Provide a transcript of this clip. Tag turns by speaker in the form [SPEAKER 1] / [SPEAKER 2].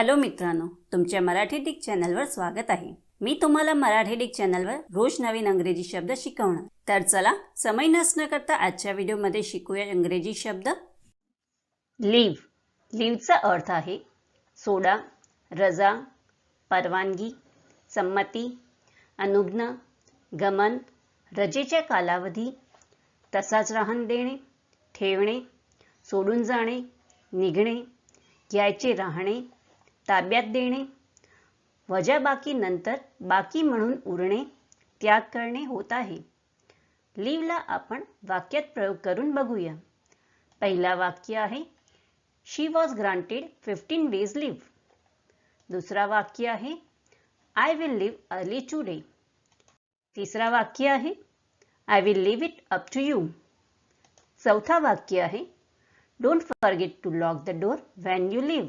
[SPEAKER 1] Hello मित्रांनो तुमच्या Marathi Dick चॅनलवर स्वागत आहे. मी तुम्हाला मराठी डिक चॅनलवर रोज नवीन अंग्रेजी शब्द शिकवणार. तर चला समय नसणं करता आजच्या व्हिडिओमध्ये शिकूया इंग्रजी शब्द. लिव्ह लिव्हचा अर्थ आहे सोडा रजा परवानगी संमती अनुज्ञ गमन रजेच्या कालावधी तसाच राहण देणे ठेवणे सोडून जाणे निघणे यायचे राहणे ताब्यात देणे वजाबाकीनंतर बाकी म्हणून उरणे त्याग करणे होत आहे. लिव्हला आपण वाक्यात प्रयोग करून बघूया. पहिला वाक्य आहे she was granted fifteen days leave दुसरा वाक्य आहे I will leave early today तिसरा वाक्य आहे I will leave it up to you चौथा वाक्य आहे don't forget to lock the door when you leave